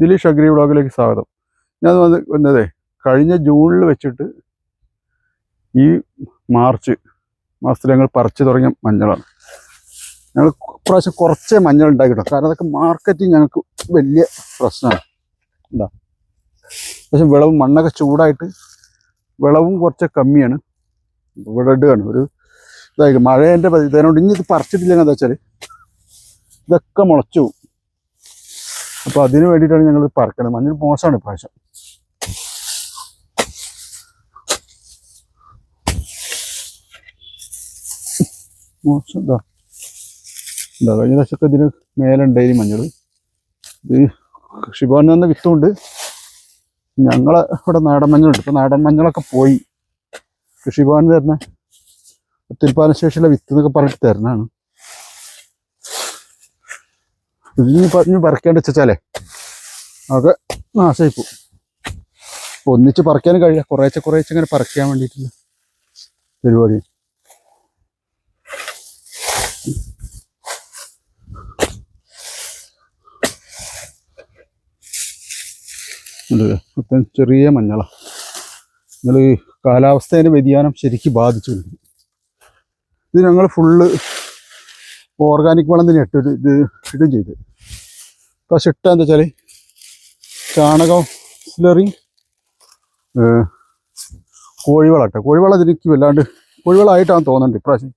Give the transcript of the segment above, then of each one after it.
Dileesh agri വ്ളോഗിലേക്ക് സ്വാഗതം. ഞാൻ വന്ന് വന്നതേ കഴിഞ്ഞ ജൂണിൽ വെച്ചിട്ട് ഈ മാർച്ച് മാസത്തിൽ ഞങ്ങൾ പറിച്ചു തുടങ്ങിയ മഞ്ഞളാണ്. ഞങ്ങൾ പ്രാവശ്യം കുറച്ചേ മഞ്ഞൾ ഉണ്ടാക്കിട്ടോ കാരണം അതൊക്കെ മാർക്കറ്റിങ് ഞങ്ങൾക്ക് വലിയ പ്രശ്നമാണ്. എന്താ? പക്ഷെ വിളവും മണ്ണൊക്കെ ചൂടായിട്ട് വിളവും കുറച്ച് കമ്മിയാണ്. ഇവിടെ ഇടുകയാണ് ഒരു ഇതായി മഴേന്റെ ഇതിനോട് ഇനി ഇത് പറിച്ചിട്ടില്ലെങ്കിൽ എന്താ വെച്ചാൽ ഇതൊക്കെ മുളച്ചു അപ്പോൾ അതിന് വേണ്ടിയിട്ടാണ് ഞങ്ങൾ പറക്കണത്. മഞ്ഞൾ മോശമാണ് ഇപ്രാവശ്യം. മോശം എന്താ എന്താ കഴിഞ്ഞ പ്രാവശ്യമൊക്കെ ഇതിന് മേലുണ്ടായി മഞ്ഞൾ ഇത് കൃഷിഭവനിൽ നിന്ന് വിത്തുണ്ട്. ഞങ്ങളെ ഇവിടെ നാടൻ മഞ്ഞളുണ്ട്. ഇപ്പൊ നാടൻ മഞ്ഞളൊക്കെ പോയി. കൃഷിഭവൻ തരുന്ന ഉത്പാദന ശേഷിയുള്ള വിത്ത് എന്നൊക്കെ പറഞ്ഞിട്ട് തരണാണ് ഇതിന് പറഞ്ഞ് പറിക്കാണ്ട് വെച്ചാലേ. അതൊക്കെ നാശമായി പോകും ഒന്നിച്ച് പറിക്കാനും കഴിയില്ല. കുറേശ്ശെ കുറേശ്ശെ ഇങ്ങനെ പറിക്കാൻ വേണ്ടിയിട്ടുള്ള പരിപാടി. മൊത്തം ചെറിയ മഞ്ഞള. നിങ്ങൾ കാലാവസ്ഥേന്റെ വ്യതിയാനം ശരിക്കും ബാധിച്ചു. ഇത് ഞങ്ങൾ ഫുള്ള് ഓർഗാനിക് വളം തന്നെ ഇട്ട് ഇത് ഇടും ചെയ്ത്. പക്ഷെ ഇട്ട എന്താ വെച്ചാൽ ചാണകം സ്ലറി കോഴിവളട്ടെ. ഇട്ട കോഴിവളം എനിക്ക് വല്ലാണ്ട് കോഴിവളമായിട്ടാണ് തോന്നുന്നുണ്ട് ഇപ്രാവശ്യം.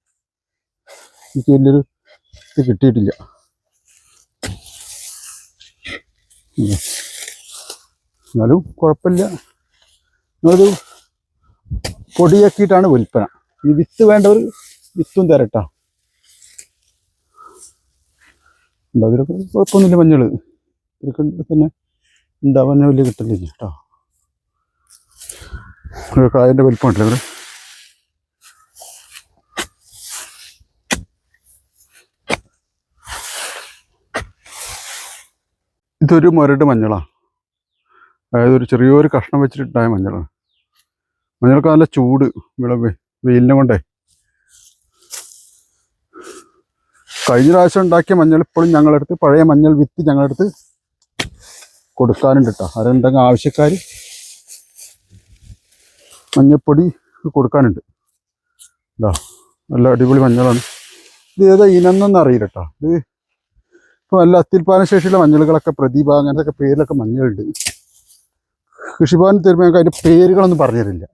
എനിക്ക് വലിയൊരു ഇത് കിട്ടിയിട്ടില്ല. എന്നാലും കുഴപ്പമില്ല. നിങ്ങളൊരു പൊടിയാക്കിയിട്ടാണ് വിൽപ്പന. ഈ വിത്ത് വേണ്ടവർ വിത്തും തരട്ടാ. ഉണ്ട്? കുഴപ്പമൊന്നുമില്ല മഞ്ഞൾ ഇതൊക്കെ തന്നെ ഉണ്ടാവാൻ വലിയ കിട്ടില്ല കേട്ടോ. ഒരു കായന്റെ വലിപ്പമുണ്ടല്ലോ ഇവിടെ. ഇതൊരു മുരട് മഞ്ഞളാണ് അതായത് ഒരു ചെറിയൊരു കഷ്ണം വെച്ചിട്ടുണ്ടായ മഞ്ഞളാണ്. മഞ്ഞൾക്ക് നല്ല ചൂട് ഇവിടെ വെയിലിനെ കൊണ്ടേ. കഴിഞ്ഞ പ്രാവശ്യം ഉണ്ടാക്കിയ മഞ്ഞൾ ഇപ്പോഴും ഞങ്ങളെടുത്ത് പഴയ മഞ്ഞൾ വിത്ത് ഞങ്ങളെടുത്ത് കൊടുക്കാനുണ്ട് കേട്ടോ ആരുണ്ടെങ്കിൽ ആവശ്യക്കാർ മഞ്ഞപ്പൊടി കൊടുക്കാനുണ്ട്. ഇതാ നല്ല അടിപൊളി മഞ്ഞളാണ്. ഇത് ഏതാ ഇനെന്നൊന്നും അറിയില്ല കേട്ടോ ഇത് ഇപ്പോൾ നല്ല അത്യുൽപാദന ശേഷിയുള്ള മഞ്ഞളുകളൊക്കെ പ്രതിഭ അങ്ങനത്തെ പേരിലൊക്കെ മഞ്ഞളുണ്ട്. കൃഷിഭവൻ തരുമ്പോൾ ഞങ്ങൾക്ക് അതിന്റെ പേരുകളൊന്നും പറഞ്ഞു തരില്ല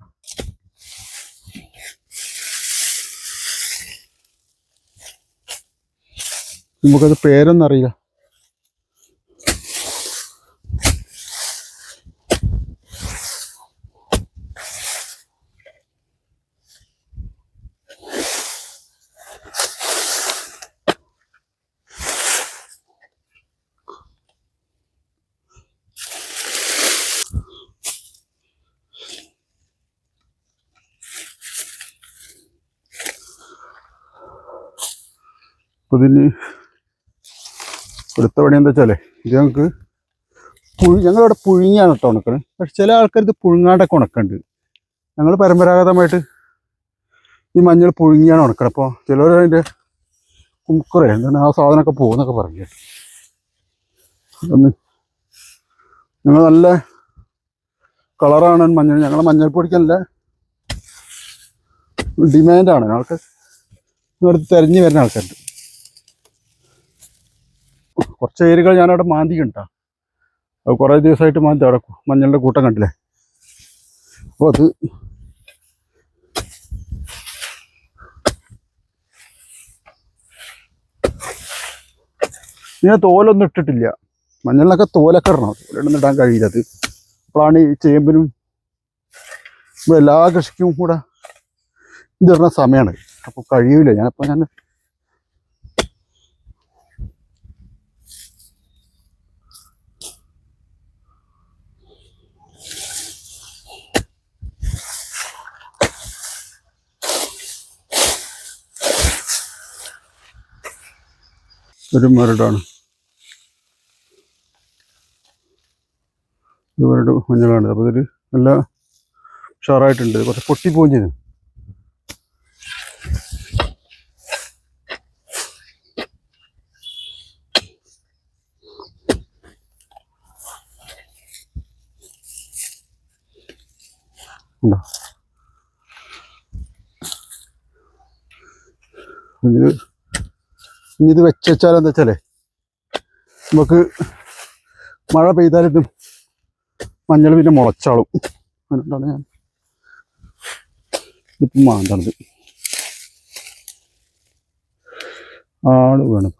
നമുക്കത് പേരൊന്നും അറിയില്ല. അപ്പോൾ ഇതിന് എടുത്ത പണി എന്താ വെച്ചാലേ ഇത് ഞങ്ങൾക്ക് പുഴു ഞങ്ങളിവിടെ പുഴുങ്ങിയാണ് കേട്ടോ ഉണക്കണത്. പക്ഷെ ചില ആൾക്കാർ ഇത് പുഴുങ്ങാണ്ടൊക്കെ ഉണക്കുന്നുണ്ട് ഞങ്ങൾ പരമ്പരാഗതമായിട്ട് ഈ മഞ്ഞൾ പുഴുങ്ങിയാണ് ഉണക്കണത്. അപ്പോൾ ചിലർ അതിന്റെ കുക്കറേ എന്താണ് ആ സാധനമൊക്കെ പോകുന്നൊക്കെ പറഞ്ഞു ഞങ്ങൾ നല്ല കളറാണ് മഞ്ഞൾ. ഞങ്ങളെ മഞ്ഞൾപ്പൊടിക്ക് നല്ല ഡിമാൻഡാണ്. ആൾക്ക് ഇവിടുത്തെ തിരഞ്ഞു വരുന്ന ആൾക്കാരുണ്ട്. കുറച്ച് ഏരിയകൾ ഞാനവിടെ മാന്തിക്കുണ്ടാ അത് കുറേ ദിവസമായിട്ട് മാന്തി അവിടെ മഞ്ഞളുടെ കൂട്ടം കണ്ടില്ലേ? അപ്പോൾ അത് ഇങ്ങനെ തോലൊന്നും ഇട്ടിട്ടില്ല. മഞ്ഞളിനൊക്കെ തോലൊക്കെ ഇടണം. തോലൊന്നും ഇടാൻ കഴിയില്ല അത്. അപ്പോഴാണ് ഈ ചേമ്പിനും എല്ലാ കൃഷിക്കും കൂടെ ഇതിടുന്ന സമയമാണ്. അപ്പോൾ കഴിയൂല. ഞാനപ്പോൾ ഞാൻ ഒരു മരടാണ്. ഇത് മഞ്ഞളാണ്. അപ്പോൾ ഇതൊരു നല്ല ഉഷാറായിട്ടുണ്ട്. കുറച്ച് പൊട്ടി ചെയ്തു. ഉണ്ടോ? ഇത് ഇനി ഇത് വെച്ച് വെച്ചാൽ എന്താ വെച്ചാലേ നമുക്ക് മഴ പെയ്താലിട്ടും മഞ്ഞൾ പിന്നെ മുളച്ചാളും. അതുകൊണ്ടാണ് ഞാൻ ഇതിപ്പം മാന്തണത്. ആൾ വേണം.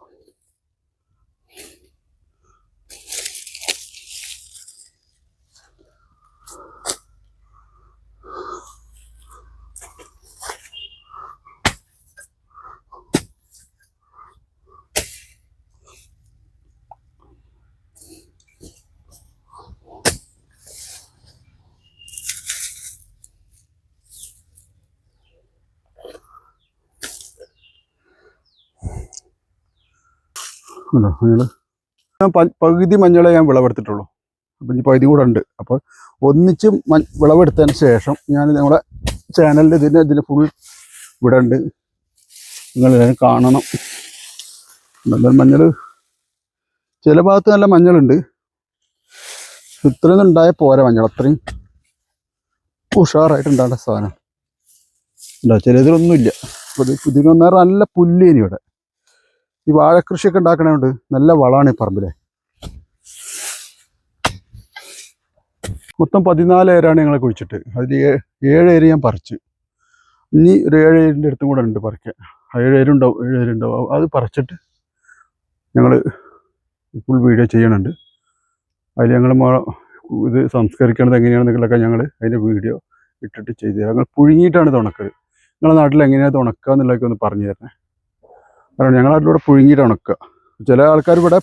ഉണ്ടോ മഞ്ഞൾ ഞാൻ പകുതി മഞ്ഞളെ ഞാൻ വിളവെടുത്തിട്ടുള്ളൂ. അപ്പം ഇനി പകുതി കൂടെ ഉണ്ട്. അപ്പോൾ ഒന്നിച്ച് വിളവെടുത്തതിന് ശേഷം ഞാൻ നമ്മുടെ ചാനലിൽ ഇതിന്റെ ഇതിന് ഫുൾ ഇവിടെ ഉണ്ട്. നിങ്ങളെല്ലാവരും കാണണം. നല്ല മഞ്ഞൾ ചില ഭാഗത്ത് നല്ല മഞ്ഞളുണ്ട്. ഇത്രയൊന്നും ഉണ്ടായ പോരാ മഞ്ഞൾ അത്രയും ഉഷാറായിട്ടുണ്ടാകേണ്ട സാധനം. ഉണ്ടോ ചിലതിലൊന്നുമില്ല. അപ്പോൾ ഇത് ഇതിനൊന്നും നല്ല പുല്ലേനി ഇവിടെ. ഈ വാഴക്കൃഷിയൊക്കെ ഉണ്ടാക്കണതുകൊണ്ട് നല്ല വളമാണ് ഈ പറമ്പിലെ. മൊത്തം പതിനാല് ഏരാണ് ഞങ്ങളെ കുഴിച്ചിട്ട്. അതിൽ ഏഴ് ഏര് ഞാൻ പറിച്ചു. ഇനി ഒരു ഏഴ് ഏരിന്റെ അടുത്തും കൂടെ ഉണ്ട് പറിക്കാൻ. ഏഴ് ഏരുണ്ടാവും ഏഴ് ഏരുണ്ടാവും അത് പറിച്ചിട്ട് ഞങ്ങൾ ഫുൾ വീഡിയോ ചെയ്യണുണ്ട്. അതിൽ ഞങ്ങൾ ഇത് സംസ്കരിക്കണത് എങ്ങനെയാണെന്നൊക്കെ ഞങ്ങൾ അതിന്റെ വീഡിയോ ഇട്ടിട്ട് ചെയ്തു തരാം. ഞങ്ങൾ പുഴുങ്ങിയിട്ടാണ് ഇത് ഉണക്കത് നിങ്ങളുടെ നാട്ടിൽ എങ്ങനെയാണ് ഇത് ഉണക്കുക എന്നുള്ളതൊക്കെ ഒന്ന് പറഞ്ഞു തരണേ. കാരണം ഞങ്ങളുടെ നാട്ടിലൂടെ പുഴുങ്ങിയിട്ട് ഉണക്കുക. ചില ആൾക്കാർ ഇവിടെ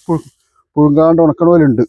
പുഴുങ്ങാണ്ട് ഉണക്കണ പോലെ ഉണ്ട്